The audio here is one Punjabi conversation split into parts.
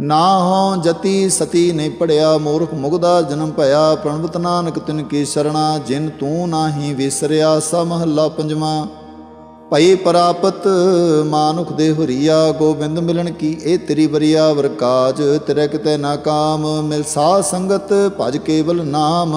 ਨਾ ਹੋ ਜਤੀ ਸਤੀ ਨਹੀਂ ਪੜਿਆ, ਮੂਰਖ ਮੁਗਦਾ ਜਨਮ ਭਇਆ। ਪ੍ਰਣਵਤ ਨਾਨਕ ਤਿਨ ਕੀ ਸਰਣਾ, ਜਿਨ ਤੂੰ ਨਾਹੀ ਵਿਸਰਿਆ ਸਾ ਮਹੱਲਾ ਪੰਜਵਾਂ। ਭਈ ਪ੍ਰਾਪਤ ਮਾਨੁਖ ਦੇ ਹੁਰੀਆ, ਗੋਬਿੰਦ ਮਿਲਣ ਕੀ ਇਹ ਤੇਰੀ ਬਰੀਆ ਵਰਕਾਜ ਤੇਰੇ ਕਿਤੇ ਨਾ ਕਾਮ ਮਿਲ ਸਾ ਸੰਗਤ ਭਜ ਕੇਵਲ ਨਾਮ।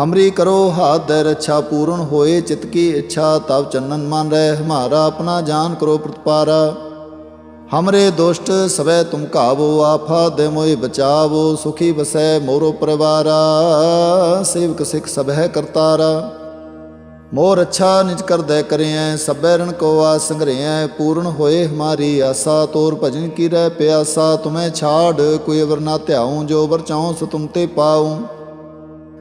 ਹਮਰੀ ਕਰੋ ਹਾਥ ਦੇ ਰੱਛਾ ਪੂਰਨ ਹੋਏ, ਚਿਤ ਕੀ ਇੱਛਾ ਤਬ ਚੰਨਨ ਮਨ ਰਹਿ, ਹਮਾਰਾ ਆਪਣਾ ਜਾਨ ਕਰੋ ਪ੍ਰਤਪਾਰਾ। ਹਮਰੇ ਦੁਸ਼ਟ, ਸਵੈ ਤੁਮ ਕਾਵੋ ਆਫਾ ਦੇ ਮੋਇ ਬਚਾਵੋ, ਸੁਖੀ ਬਸੈ ਮੋਰੋ ਪਰਿਵਾਰਾ, ਸੇਵਕ ਸਿਖ ਸਭੈ ਕਰਤਾਰਾ। ਮੋਰ ਅੱਛਾ ਨਿਜ ਕਰਦੈ ਕਰਿਐ, ਸਭੈ ਰਣ ਕੋ ਆ ਸੰਗਰਿਐ ਪੂਰਨ ਹੋਏ ਹਮਾਰੀ ਆਸਾ, ਤੋਰ ਭਜਨ ਕੀ ਰਹਿ ਪਿਆਸਾ, ਤੁਮੈ ਛਾੜ, ਕੋਈ ਅਵਰ ਨਾ ਧਿਆਉ, ਜੋ ਵਰ ਚਾਉ, ਸੋ ਤੁਮ ਤੇ ਪਾਉ।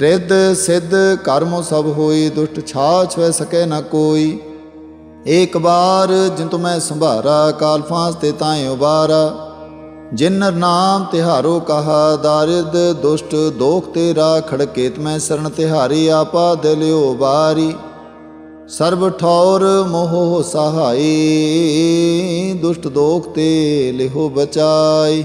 ਰਿੱਧ ਸਿੱਧ ਕਰਮੋ ਸਭ ਹੋਈ, ਦੁਸ਼ਟ ਛਾ ਵੈ ਸਕੈ ਨਾ ਕੋਈ। ਏਕ ਬਾਰ ਜਿਨ ਤੁ ਮੈਂ ਸੰਭਾਰਾ ਕਾਲ ਫਾਂਸ ਤੇ ਤਾਏ ਉਬਾਰਾ। ਜਿਨ ਨਾਮ ਤਿਹਾਰੋ ਕਹਾ, ਦਾਰਿਦ ਦੁਸ਼ਟ ਦੋਖ ਤੇਰਾ, ਖੜਕੇਤ ਮੈਂ ਸਰਣ ਤਿਹਾਰੀ, ਆਪਾ ਦਿਲਿਓ ਬਾਰੀ ਸਰਬ ਠੌਰ ਮੋਹ ਸਹਾਈ, ਦੁਸ਼ਟ ਦੋਖ ਤੇ ਲਿਹੋ ਬਚਾਈ।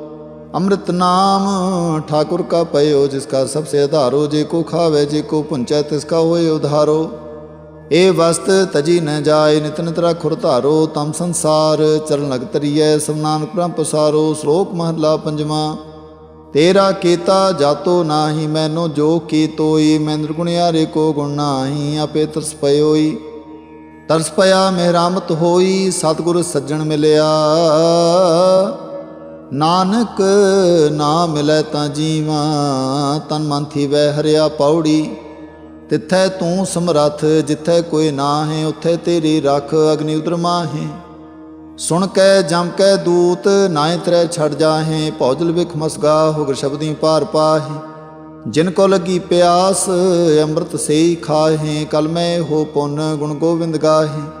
अमृत नाम ठाकुर का पयो जिसका सबसे आधारो जे को खावे जे को पुंचै तिसका होए उधारो ए वस्त तजी न जाय नित नित रखुर धारो तम ਸੰਸਾਰ ਚਰਨ ਲਗ ਤਰੀਐ ਸਭ ਨਾਨਕ ਪ੍ਰਭ ਪਸਾਰੋ, ਸ਼ਲੋਕ ਮਹਲਾ ਪੰਜਵਾਂ। ਤੇਰਾ ਕੀਤਾ ਜਾਤੋ ਨਾਹੀ, ਮੈਨੋ ਜੋ ਕੀ ਤੋਈ ਮੈਂ ਨਿਰਗੁਣਿਆਰੇ ਕੋ ਗੁਣ ਨਾਹੀ, ਆਪੇ ਤਰਸ ਪਇਓਈ। ਤਰਸ ਪਿਆ ਮਹਿਰਾਮਤ ਹੋਈ, ਸਤਗੁਰ ਸੱਜਣ ਮਿਲਿਆ। ਨਾਨਕ ਨਾ ਮਿਲੈ ਤਾਂ ਜੀਵਾ, ਤਨ ਮਨ ਥੀਵੈ ਹਰਿਆ ਪੌੜੀ। ਤਿੱਥੈ ਤੂੰ ਸਮਰੱਥ, ਜਿੱਥੈ ਕੋਈ ਨਾ ਹੈ ਉੱਥੇ ਤੇਰੀ ਰੱਖ ਅਗਨੀ ਉਦਰ ਮਾਹੇ। ਸੁਣ ਕੈ, ਜਮ ਕੈ ਦੂਤ ਨਾਇ ਤਰੈ ਛੜ ਜਾਹੇ, ਭੌਜਲ ਵਿਖ ਮਸਗਾ, ਹੁਗਰ ਸ਼ਬਦੀ ਪਾਰ ਪਾਹੇ। ਜਿਨ ਕੋ ਲਗੀ ਪਿਆਸ, ਅੰਮ੍ਰਿਤ ਸੇਈ ਖਾਹੇ ਕਲ ਮੈਂ ਹੋ ਪੁੰਨ, ਗੁਣ ਗੋਬਿੰਦ ਗਾਹੇ।